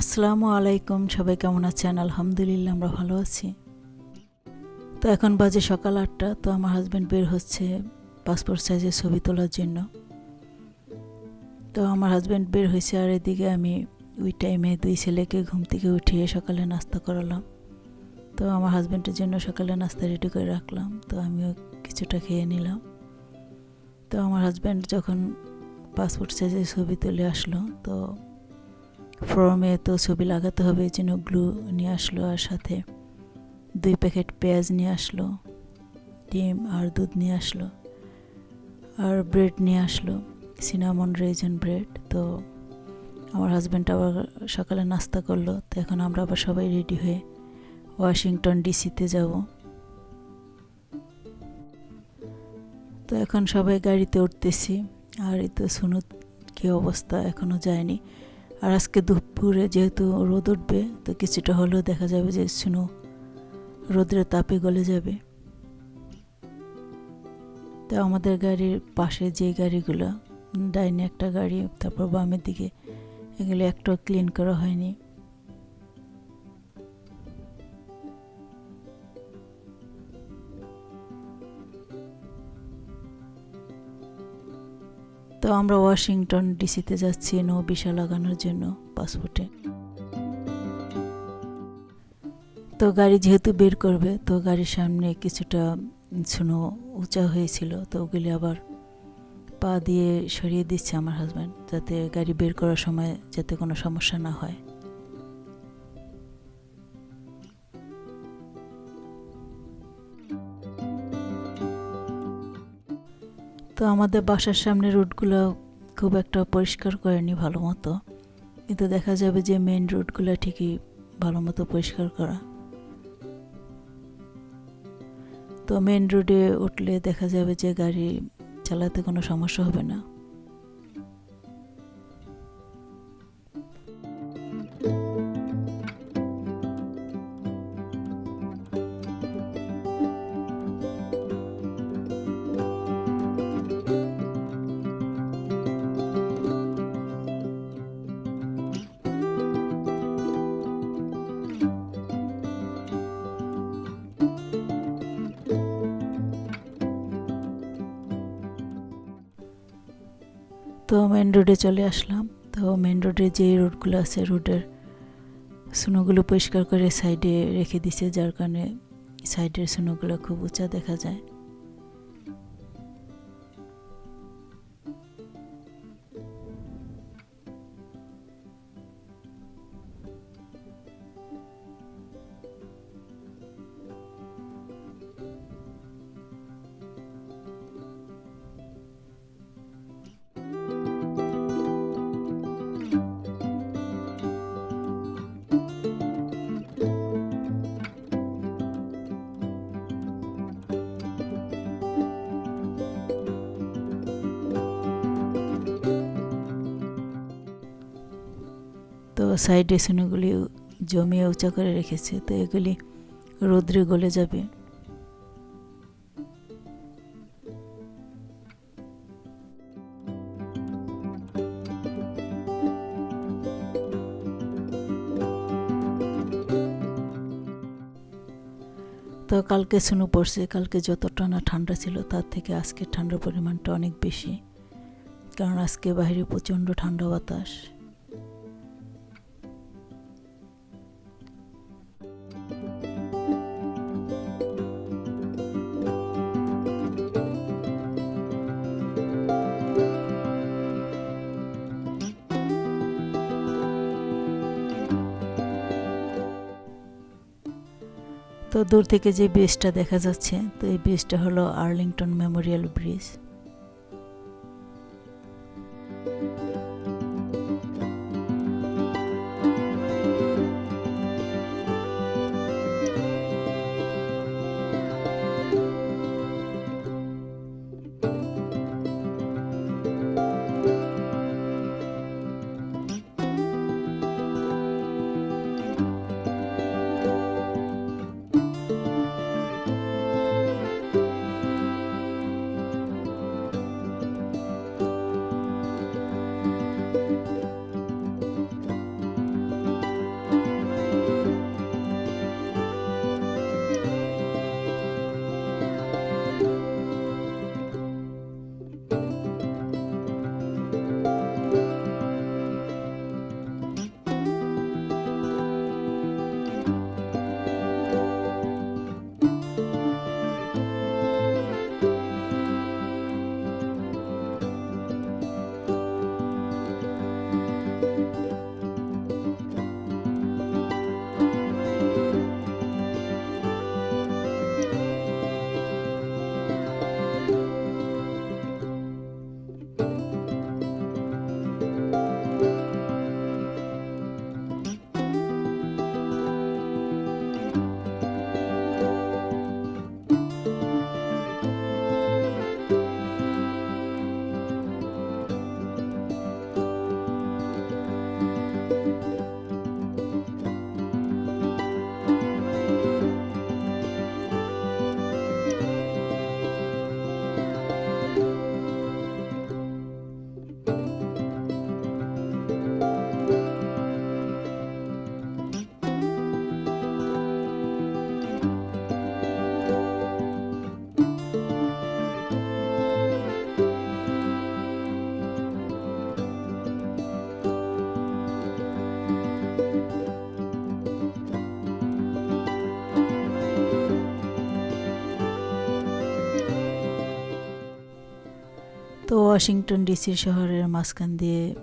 আসসালামু আলাইকুম, সবাই কেমন আছেন? আলহামদুলিল্লাহ, আমরা ভালো আছি। তো এখন বাজে সকাল আটটা, তো আমার হাজব্যান্ড বের হচ্ছে পাসপোর্ট সাইজের ছবি তোলার জন্য। তো আমার হাজব্যান্ড বের হয়েছে আর এদিকে আমি ওই টাইমে দুই ছেলেকে ঘুম থেকে উঠিয়ে সকালে নাস্তা করালাম। তো আমার হাজব্যান্ডের জন্য সকালে নাস্তা রেডি করে রাখলাম, তো আমিও কিছুটা খেয়ে নিলাম। তো আমার হাজব্যান্ড যখন পাসপোর্ট সাইজের ছবি তুলে আসলো, তো ফর্মে তো ছবি লাগাতে হবে, এই জন্য গ্লু নিয়ে আসলো আর সাথে দুই প্যাকেট পেঁয়াজ নিয়ে আসলো, ডিম আর দুধ নিয়ে আসলো আর ব্রেড নিয়ে আসলো, সিনামন রেজন ব্রেড। তো আমার হাজব্যান্ড আবার সকালে নাস্তা করল, তো এখন আমরা আবার সবাই রেডি হয়ে ওয়াশিংটন ডিসিতে যাব। তো এখন সবাই গাড়িতে উঠতেছি, আর এই তো সুনুত, কী অবস্থা? এখনও যায়নি। আর আজকে দুপুরে যেহেতু রোদ উঠবে, তো কিছুটা হলেও দেখা যাবে যে শুনো রোদের তাপে গলে যাবে। তো আমাদের গাড়ির পাশে যে গাড়িগুলো, ডাইনে একটা গাড়ি, তারপর বামের দিকে, এগুলো একটাও ক্লিন করা হয়নি। তো আমরা ওয়াশিংটন ডিসিতে যাচ্ছি নো ভিসা লাগানোর জন্য পাসপোর্টে। তো গাড়ি যেহেতু বের করবে, তো গাড়ির সামনে কিছুটা শুনো উঁচা হয়েছিল, তো ওগুলি আবার পা দিয়ে সরিয়ে দিচ্ছে আমার হাজব্যান্ড যাতে গাড়ি বের করার সময় যাতে কোনো সমস্যা না হয়। আমাদের বাসার সামনে রোডগুলো খুব একটা পরিষ্কার করেনি ভালো মতো। কিন্তু দেখা যাবে যে মেন রোডগুলো ঠিকই ভালো মতো পরিষ্কার করা। তো মেন রোডে উঠলে দেখা যাবে যে গাড়ি চালাতে কোনো সমস্যা হবে না। তো মেন রোডে চলে আসলাম। তো মেন রোডে যে রোডগুলো আছে রোডের সুনোগুলো পরিষ্কার করে সাইডে রেখে দিছে, যার কারণে সাইডের সুনোগুলো খুব উঁচা দেখা যায়। সাইডে সুনোগুলি জমিয়ে উঁচা করে রেখেছে, তো এগুলি রোদ্রে গলে যাবে। তো কালকে শুনু পড়ছে, কালকে যতটা না ঠান্ডা ছিল, তার থেকে আজকে ঠান্ডার পরিমাণটা অনেক বেশি। কারণ আজকে বাইরে প্রচণ্ড ঠান্ডা বাতাস। তো দূর থেকে যে ব্রিজটা দেখা যাচ্ছে তো এই ব্রিজটা হলো Arlington Memorial bridge Washington DC শহরের মাঝখান দিয়ে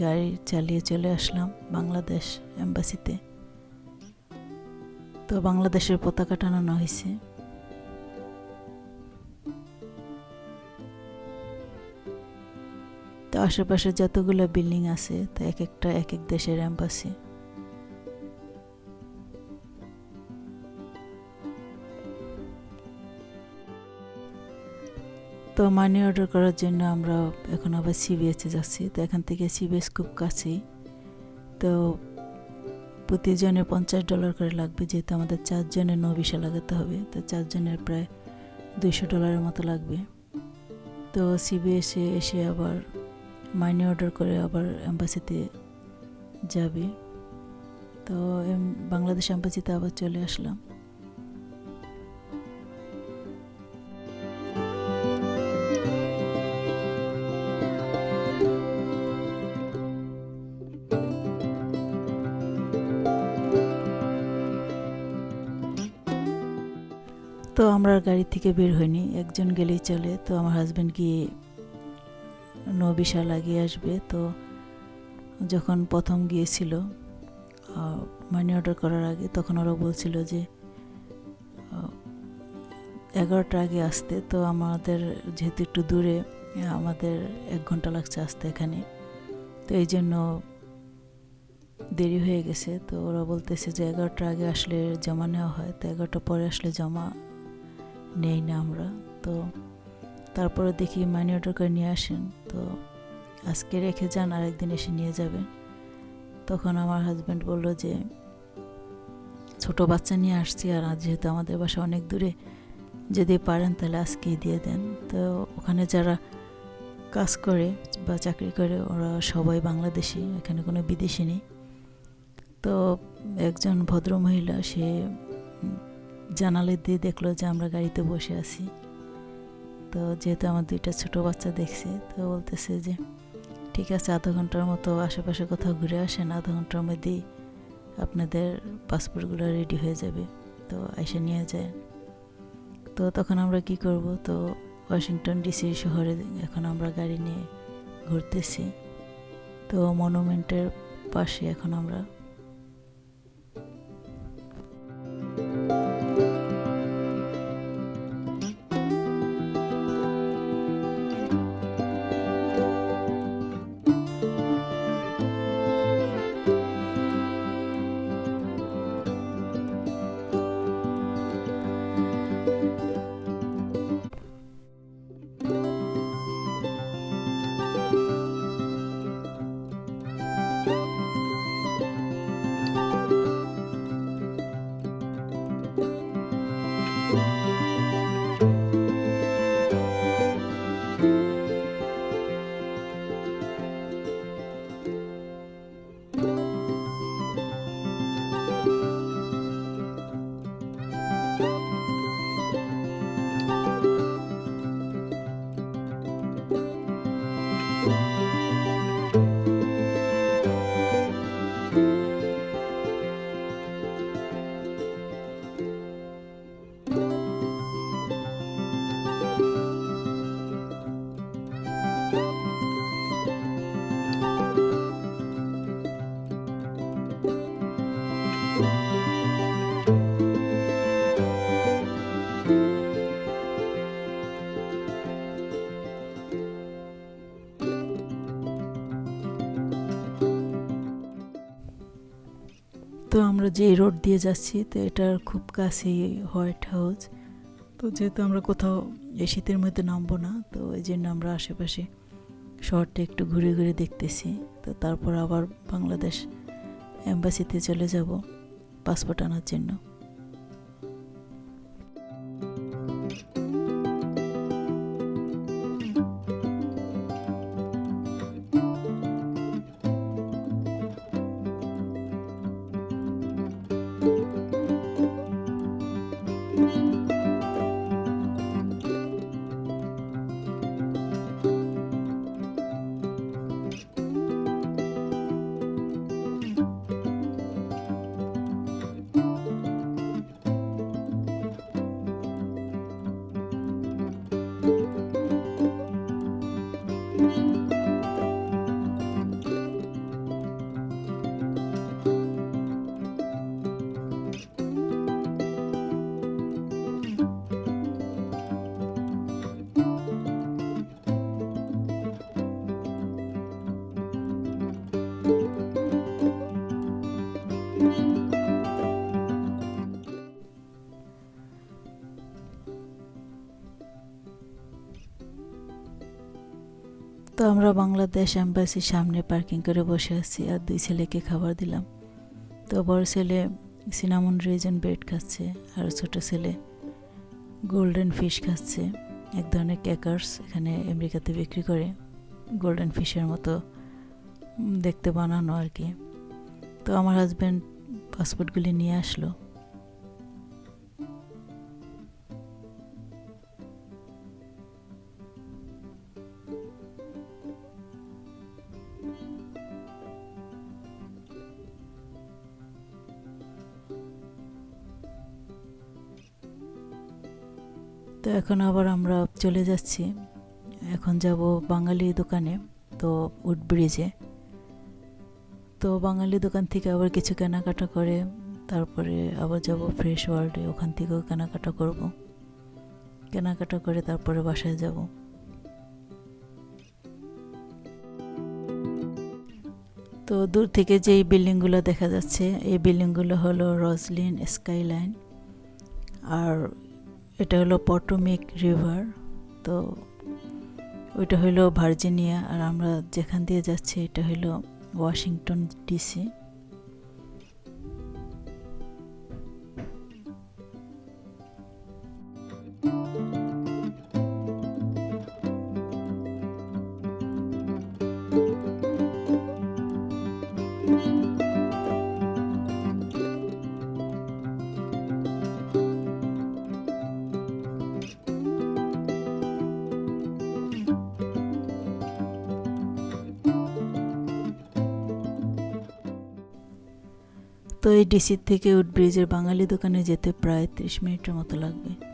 গাড়ি চালিয়ে চলে আসলাম বাংলাদেশ এম্বাসিতে। তো বাংলাদেশের পতাকা টানানো হয়েছে। তো আশেপাশে যতগুলো বিল্ডিং আছে, তা এক একটা, এক এক দেশের এম্বাসি। তো মানি অর্ডার করার জন্য আমরা এখন আবার সিবিএসে যাচ্ছি। তো এখান থেকে সিবিএস খুব কাছেই। তো প্রতিজনের পঞ্চাশ ডলার করে লাগবে, যেহেতু আমাদের চারজনের নো ভিসা লাগাতে হবে। তো চারজনের প্রায় দুইশো ডলারের মতো লাগবে। তো সিবিএসে এসে আবার মাইনে অর্ডার করে আবার অ্যাম্বাসিতে যাবে। তো বাংলাদেশ অ্যাম্বাসিতে আবার চলে আসলাম। তো আমরা গাড়ি থেকে বের হইনি। একজন গেলেই চলে। তো আমার হাজব্যান্ড গিয়ে নো ভিসা লাগিয়ে আসবে? তো যখন প্রথম গিয়েছিল মানি অর্ডার করার আগে তখন ওরা বলছিল যে আহ, এগারোটা আগে আসতে। তো আমাদের যেহেতু একটু দূরে আমাদের এক ঘণ্টা লাগছে আসতে এখানে। তো এই জন্য দেরি হয়ে গেছে। তো ওরা বলতেছে যে এগারোটার আগে আসলে জমা নেওয়া হয়। তো এগারোটা পরে আসলে জমা নেই না আমরা। তো তারপরে দেখি মানি অর্ডার করে নিয়ে আসেন। তো আজকে রেখে যান, আরেকদিন এসে নিয়ে যাবেন। তখন আমার হাজব্যান্ড বলল যে, ছোট বাচ্চা নিয়ে আসছি আর যেহেতু আমাদের বাসা অনেক দূরে, যদি পারেন তাহলে আজকেই দিয়ে দেন। তো ওখানে যারা কাজ করে বা চাকরি করে, ওরা সবাই বাংলাদেশি, এখানে কোনো বিদেশি নেই। তো একজন ভদ্র মহিলা সে জানালে দিয়ে দেখল যে আমরা গাড়িতে বসে আছি। তো যেহেতু আমার দুইটা ছোট বাচ্চা দেখছে, তো বলতেছে যে, ঠিক আছে, আধা ঘণ্টার মতো আশেপাশে কোথাও ঘুরে আসেন, আধা ঘণ্টার মধ্যেই আপনাদের পাসপোর্টগুলো রেডি হয়ে যাবে। তো এসে নিয়ে যায়। তো তখন আমরা কি করব? তো ওয়াশিংটন ডিসি শহরে এখন আমরা গাড়ি নিয়ে ঘুরতেছি। তো মনুমেন্টের পাশে এখন আমরা যে রোড দিয়ে যাচ্ছি, তো এটার খুব কাছেই হোয়াইট হাউস। তো যেহেতু আমরা কোথাও এই শীতের মধ্যে নামবো না, তো এই জন্য আমরা আশেপাশে শহরটা একটু ঘুরে ঘুরে দেখতেছি। তো তারপর আবার বাংলাদেশ এম্বাসিতে চলে যাব পাসপোর্ট আনার জন্য। আমরা বাংলাদেশ এম্বাসির সামনে পার্কিং করে বসে আছি আর দুই ছেলেকে খাবার দিলাম। তো বড় ছেলে সিনামন রেজন ব্রেড খাচ্ছে আর ছোট ছেলে গোল্ডেন ফিশ খাচ্ছে। এক ধরনের ক্যাকার্স এখানে আমেরিকাতে বিক্রি করে গোল্ডেন ফিশের মতো দেখতে বানানো আর কি। তো আমার হাজব্যান্ড পাসপোর্টগুলি নিয়ে আসলো। এখন আবার আমরা চলে যাচ্ছি। এখন যাব বাঙালি দোকানে, তো উড ব্রিজে তো বাঙালি দোকান থেকে আবার কিছু কেনাকাটা করে, তারপরে আবার যাব ফ্রেশ ওয়ার্ল্ডে, ওখান থেকেও কেনাকাটা করব। কেনাকাটা করে তারপরে বাসায় যাব। তো দূর থেকে যেই বিল্ডিংগুলো দেখা যাচ্ছে, এই বিল্ডিংগুলো হলো রজলিন স্কাইলাইন। আর এটা হলো পটোমিক রিভার তো ওইটা হলো ভার্জিনিয়া, আর আমরা যেখান দিয়ে যাচ্ছি এটা হলো ওয়াশিংটন ডিসি তো এই ডিসির থেকে উড ব্রিজের বাঙালি দোকানে যেতে প্রায় ত্রিশ মিনিটের মতো লাগবে।